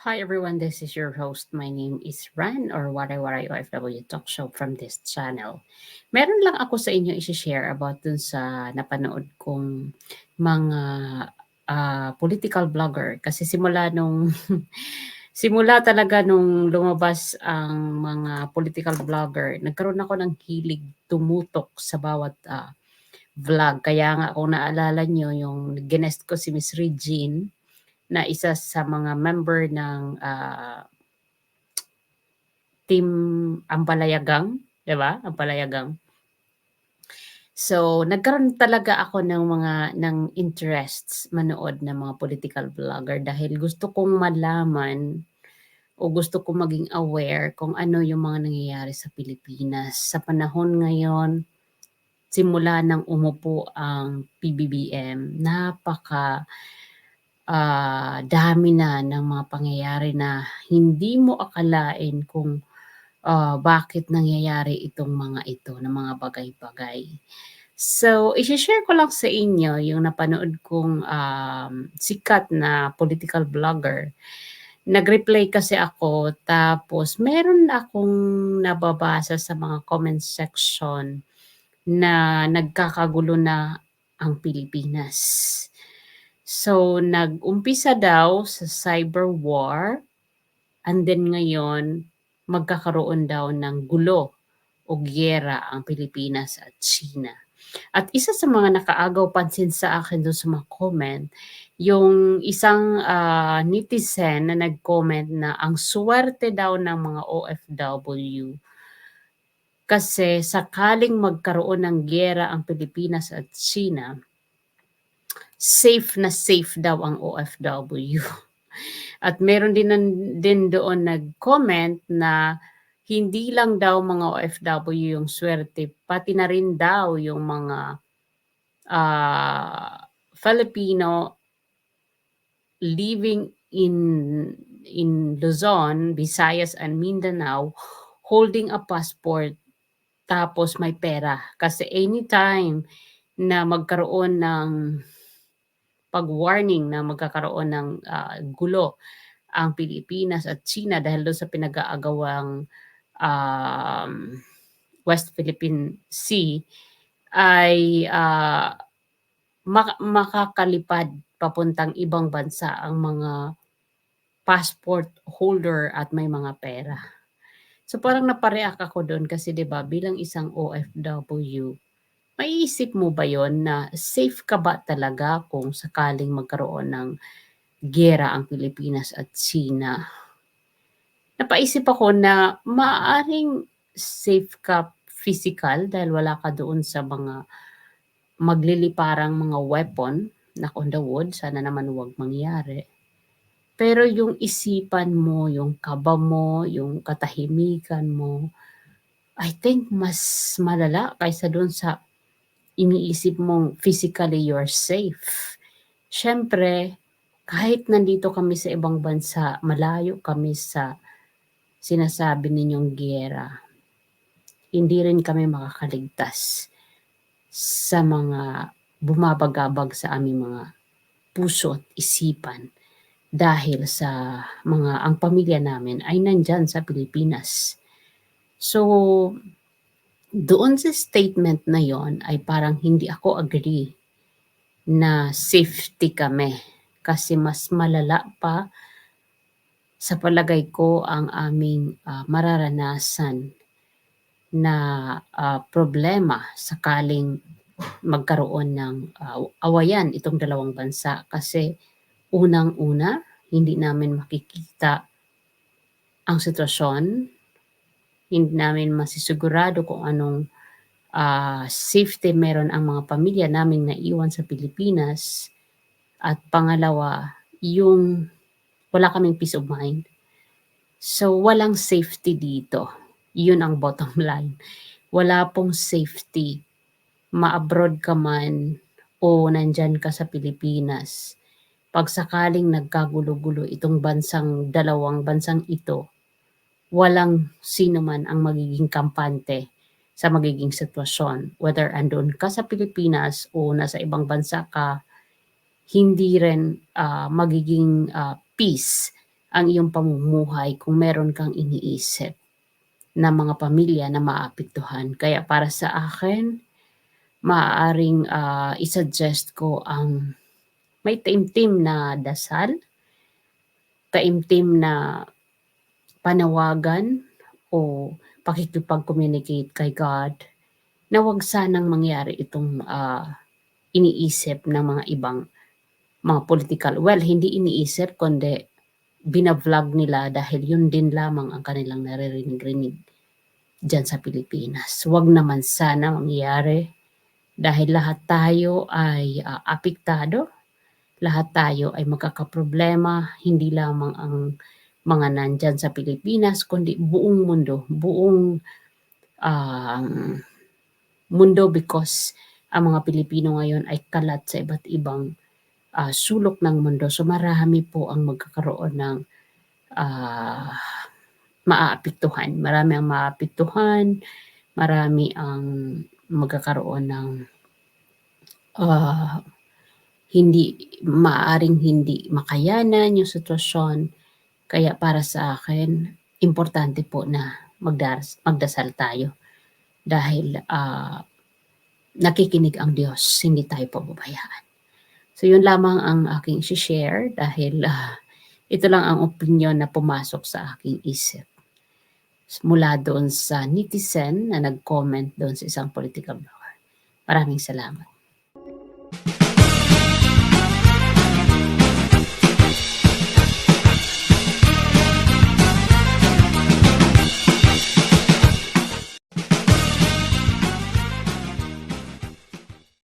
Hi everyone, this is your host. My name is Ran or Waray Waray OFW Talk Show from this channel. Meron lang ako sa inyo i-share about dun sa napanood kong mga uh, political blogger kasi simula nung simula talaga nung lumabas ang mga political blogger, nagkaroon ako ng hilig tumutok sa bawat uh, vlog. Kaya nga kung naalala nyo yung guest ko si Miss Regine, na isa sa mga member ng uh, team Ampalayagang, 'di ba? Ampalayagang. So, nagkaroon talaga ako ng mga ng interests manood ng mga political vlogger dahil gusto kong malaman o gusto kong maging aware kung ano yung mga nangyayari sa Pilipinas. Sa panahon ngayon, simula nang umupo ang PBBM, napaka uh, dami na ng mga pangyayari na hindi mo akalain kung uh, bakit nangyayari itong mga ito, ng mga bagay-bagay. So, isi-share ko lang sa inyo yung napanood kong um, sikat na political blogger. Nag-reply kasi ako, tapos meron akong nababasa sa mga comment section na nagkakagulo na ang Pilipinas. So, nag-umpisa daw sa cyber war and then ngayon magkakaroon daw ng gulo o gyera ang Pilipinas at China. At isa sa mga nakaagaw pansin sa akin doon sa mga comment, yung isang uh, netizen na nag-comment na ang swerte daw ng mga OFW kasi sakaling magkaroon ng gyera ang Pilipinas at China, safe na safe daw ang OFW. At meron din, din doon nag-comment na hindi lang daw mga OFW yung swerte, pati na rin daw yung mga uh, Filipino living in in Luzon, Visayas and Mindanao holding a passport tapos may pera kasi anytime na magkaroon ng pag-warning na magkakaroon ng uh, gulo ang Pilipinas at China dahil doon sa pinag-aagawang um, West Philippine Sea ay uh, mak- makakalipad papuntang ibang bansa ang mga passport holder at may mga pera. So parang napareact ako doon kasi 'di ba bilang isang OFW Maiisip mo ba yon na safe ka ba talaga kung sakaling magkaroon ng gera ang Pilipinas at China? Napaisip ako na maaaring safe ka physical dahil wala ka doon sa mga magliliparang mga weapon, na on the wood, sana naman huwag mangyari. Pero yung isipan mo, yung kaba mo, yung katahimikan mo, I think mas malala kaysa doon sa iniisip mong physically you're safe. Siyempre, kahit nandito kami sa ibang bansa, malayo kami sa sinasabi ninyong gera, hindi rin kami makakaligtas sa mga bumabagabag sa aming mga puso at isipan dahil sa mga ang pamilya namin ay nandyan sa Pilipinas. So, doon sa statement na yon ay parang hindi ako agree na safety kami kasi mas malala pa sa palagay ko ang aming uh, mararanasan na uh, problema sakaling magkaroon ng uh, awayan itong dalawang bansa. Kasi unang-una hindi namin makikita ang sitwasyon hindi namin masisigurado kung anong uh, safety meron ang mga pamilya naming naiwan sa Pilipinas. At pangalawa, yung wala kaming peace of mind. So, walang safety dito. Yun ang bottom line. Wala pong safety. Ma-abroad ka man o nandyan ka sa Pilipinas. Pag sakaling nagkagulo-gulo itong bansang, dalawang bansang ito, walang sino man ang magiging kampante sa magiging sitwasyon. Whether andun ka sa Pilipinas o nasa ibang bansa ka, hindi rin uh, magiging uh, peace ang iyong pamumuhay kung meron kang iniisip na mga pamilya na maapektuhan. Kaya para sa akin, maaaring ah, isuggest ko ang may taimtim na dasal, taimtim na panawagan o pakikipag-communicate kay God na wag sanang mangyari itong ah, iniisip ng mga ibang mga political. Well, hindi iniisip kundi binavlog nila dahil yun din lamang ang kanilang naririnig-rinig dyan sa Pilipinas. Huwag naman sana mangyari dahil lahat tayo ay ah, apektado, lahat tayo ay magkakaproblema, hindi lamang ang mga nandyan sa Pilipinas, kundi buong mundo, buong um, mundo because ang mga Pilipino ngayon ay kalat sa iba't ibang ah, sulok ng mundo. So marami po ang magkakaroon ng ah, maaapektuhan. Marami ang maapektuhan, marami ang magkakaroon ng ah, hindi maaring hindi makayanan yung sitwasyon. Kaya para sa akin, importante po na magdaras, magdasal tayo dahil ah, nakikinig ang Diyos, hindi tayo pababayaan. So yun lamang ang aking share dahil ah, ito lang ang opinion na pumasok sa aking isip. Mula doon sa netizen na nag-comment doon sa isang political blogger. Maraming salamat.